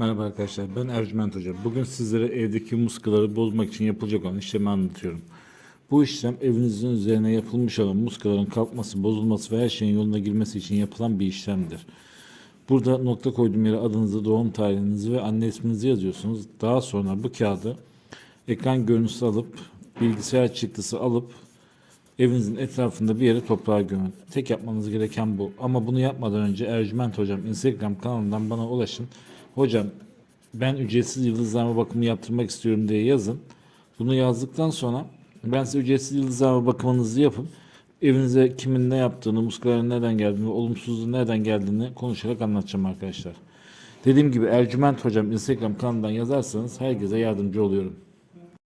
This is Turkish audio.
Merhaba arkadaşlar ben Ercüment Hoca. Bugün sizlere evdeki muskaları bozmak için yapılacak olan işlemi anlatıyorum. Bu işlem evinizin üzerine yapılmış olan muskaların kalkması, bozulması ve her şeyin yoluna girmesi için yapılan bir işlemdir. Burada nokta koyduğum yere adınızı, doğum tarihinizi ve anne isminizi yazıyorsunuz. Daha sonra bu kağıdı ekran görüntüsü alıp bilgisayar çıktısı alıp evinizin etrafında bir yere toprağa gömün. Tek yapmanız gereken bu. Ama bunu yapmadan önce Ercüment Hocam Instagram kanalından bana ulaşın. Hocam ben ücretsiz yıldızlama bakımı yaptırmak istiyorum diye yazın. Bunu yazdıktan sonra ben size ücretsiz yıldızlama bakımınızı yapıp evinize kimin ne yaptığını, muskaların neden geldiğini, olumsuzluğun nereden geldiğini konuşarak anlatacağım arkadaşlar. Dediğim gibi Ercüment Hocam Instagram kanalından yazarsanız herkese yardımcı oluyorum.